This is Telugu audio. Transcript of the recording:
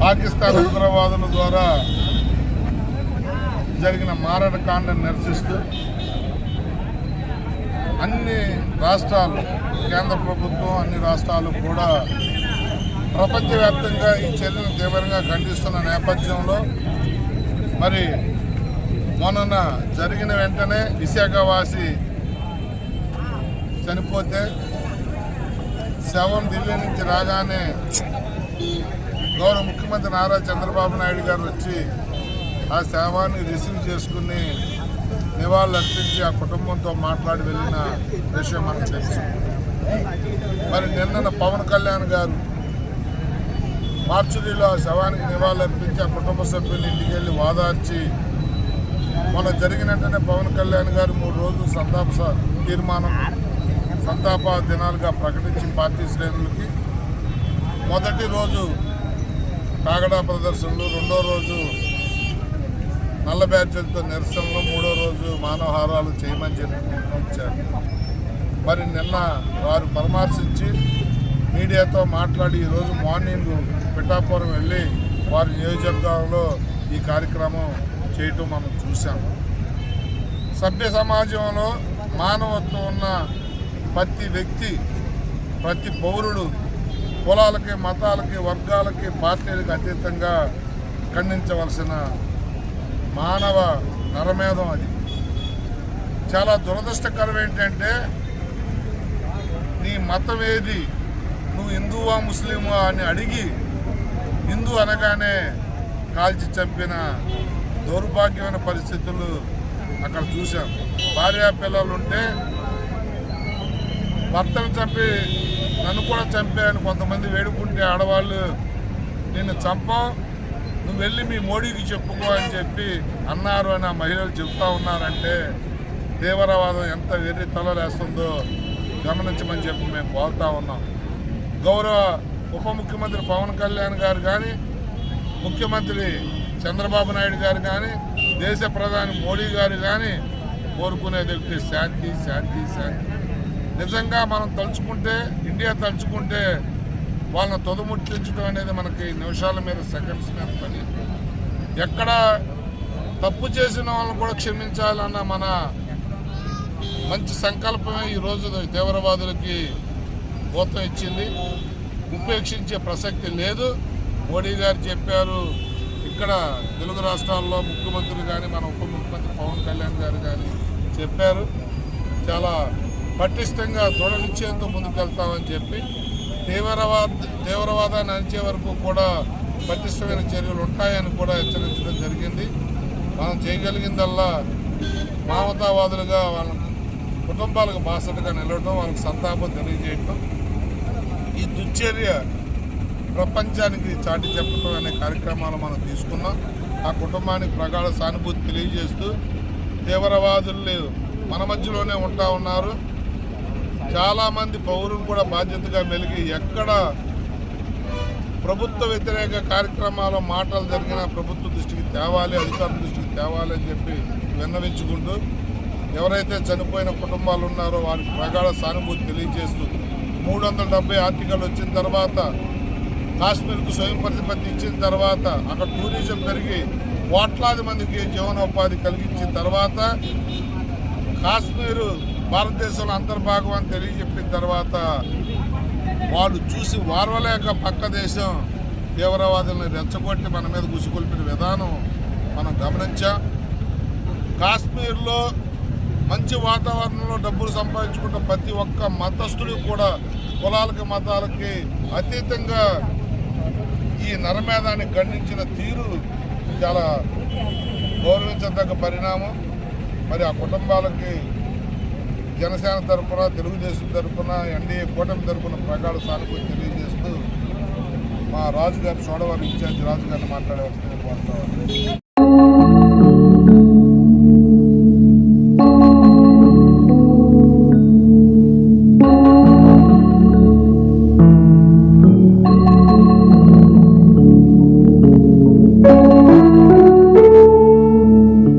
పాకిస్తాన్ ఉగ్రవాదుల ద్వారా జరిగిన మారణ కాండను నిరసిస్తూ అన్ని రాష్ట్రాలు కేంద్ర ప్రభుత్వం అన్ని రాష్ట్రాలు కూడా ప్రపంచవ్యాప్తంగా ఈ చర్యను తీవ్రంగా ఖండిస్తున్న నేపథ్యంలో మరి మొన్న జరిగిన వెంటనే విశాఖవాసి చనిపోతే శవం ఢిల్లీ నుంచి రాగానే గౌరవ ముఖ్యమంత్రి నారా చంద్రబాబు నాయుడు గారు వచ్చి ఆ శవాన్ని రిసీవ్ చేసుకుని నివాళులు అర్పించి ఆ కుటుంబంతో మాట్లాడి వెళ్ళిన విషయం మనకు తెలుసు. మరి నిన్న పవన్ కళ్యాణ్ గారు మార్చురీలో ఆ శవానికి నివాళులు అర్పించి ఆ కుటుంబ సభ్యులు ఇంటికి వెళ్ళి వాదార్చి మొన్న జరిగినట్టునే పవన్ కళ్యాణ్ గారు మూడు రోజులు సంతాప తీర్మానం సంతాప దినాలుగా ప్రకటించి పార్టీ శ్రేణులకి మొదటి రోజు కాగడా ప్రదర్శనలు రెండో రోజు నల్ల బ్యాడ్జీలతో నిరసనలు మూడో రోజు మానవహారాలు చేయమని చెప్పి మరి నిన్న వారు పరామర్శించి మీడియాతో మాట్లాడి ఈరోజు మార్నింగ్ పిఠాపురం వెళ్ళి వారి నియోజకవర్గంలో ఈ కార్యక్రమం చేయటం మనం చూసాము సభ్య సమాజంలో మానవత్వం ఉన్న ప్రతి వ్యక్తి ప్రతి పౌరుడు కులాలకి మతాలకి వర్గాలకి పార్టీలకు అతీతంగా ఖండించవలసిన మానవ నరమేధం అది. చాలా దురదృష్టకరం ఏంటంటే నీ మతం ఏది నువ్వు హిందువా ముస్లిమా అని అడిగి హిందూ అనగానే కాల్చి చంపిన దౌర్భాగ్యమైన పరిస్థితులు అక్కడ చూశాం. భార్యా పిల్లలు ఉంటే భర్తను చంపి నన్ను కూడా చంపాను కొంతమంది వేడుకుంటే ఆడవాళ్ళు నిన్ను చంపం నువ్వు వెళ్ళి మీ మోడీకి చెప్పుకో అని చెప్పి అన్నారు అని ఆ మహిళలు చెప్తా ఉన్నారంటే తీవ్రవాదం ఎంత వెర్రి తలలేస్తుందో గమనించమని చెప్పి మేము పోతా ఉన్నాం. గౌరవ ఉప ముఖ్యమంత్రి పవన్ కళ్యాణ్ గారు కానీ ముఖ్యమంత్రి చంద్రబాబు నాయుడు గారు కానీ దేశ ప్రధాని మోడీ గారు కానీ కోరుకునేది ఒకటి శాంతి శాంతి శాంతి. నిజంగా మనం తలుచుకుంటే ఇండియా తలుచుకుంటే వాళ్ళని తొదముట్టించడం అనేది మనకి నిమిషాల మీద సెకండ్స్ మీద పని. ఎక్కడ తప్పు చేసిన వాళ్ళని కూడా క్షమించాలన్న మన మంచి సంకల్పమే ఈ రోజు తీవ్రవాదులకి భూతం ఇచ్చింది. ఉపేక్షించే ప్రసక్తి లేదు. మోడీ గారు చెప్పారు ఇక్కడ తెలుగు రాష్ట్రాల్లో ముఖ్యమంత్రులు కానీ మన ఉప ముఖ్యమంత్రి పవన్ కళ్యాణ్ గారు కానీ చెప్పారు. చాలా పటిష్టంగా దృఢనిశ్చయంతో ముందుకెళ్తామని చెప్పి తీవ్రవాద తీవ్రవాదాన్ని అంచే వరకు కూడా పటిష్టమైన చర్యలు ఉంటాయని కూడా హెచ్చరించడం జరిగింది. మనం చేయగలిగిందల్లా మామతావాదులుగా వాళ్ళ కుటుంబాలకు బాసటగా నిలవడం వాళ్ళకి సంతాపం తెలియజేయటం. ఈ దుశ్చర్య ప్రపంచానికి చాటి చెప్పడం అనే కార్యక్రమాలు మనం తీసుకున్నాం. ఆ కుటుంబానికి ప్రగాఢ సానుభూతి తెలియజేస్తూ తీవ్రవాదులు మన మధ్యలోనే ఉంటా ఉన్నారు. చాలామంది పౌరులు కూడా బాధ్యతగా మెలిగి ఎక్కడ ప్రభుత్వ వ్యతిరేక కార్యక్రమాలు మాటలు జరిగినా ప్రభుత్వ దృష్టికి తేవాలి అధికారుల దృష్టికి తేవాలి అని చెప్పి విన్నవించుకుంటూ ఎవరైతే చనిపోయిన కుటుంబాలు ఉన్నారో వారికి ప్రగాఢ సానుభూతి తెలియజేస్తూ మూడు వందల డెబ్బై ఆర్టికల్ వచ్చిన తర్వాత కాశ్మీర్కు స్వయం ప్రతిపత్తి ఇచ్చిన తర్వాత అక్కడ టూరిజం పెరిగి కోట్లాది మందికి జీవనోపాధి కలిగించిన తర్వాత కాశ్మీరు భారతదేశంలో అంతర్భాగం అని తెలియజెప్పిన తర్వాత వాళ్ళు చూసి వారవలేక పక్క దేశం తీవ్రవాదులను రెచ్చగొట్టి మన మీద గుసికొల్పిన విధానం మనం గమనించాం. కాశ్మీర్లో మంచి వాతావరణంలో డబ్బులు సంపాదించుకుంటే ప్రతి ఒక్క మతస్థుడికి కూడా కులాలకి మతాలకి అతీతంగా ఈ నరమేధాన్ని ఖండించిన తీరు చాలా గౌరవించదగ్గ పరిణామం. మరి ఆ కుటుంబాలకి జనసేన తరఫున తెలుగుదేశం తరఫున ఎన్డీఏ కూటమి తరఫున ప్రగాఢ సానుభూతి తెలియజేస్తూ మా రాజుగారి చోడవరం ఇన్ఛార్జ్ రాజుగారిని మాట్లాడవలసింది కోరుతా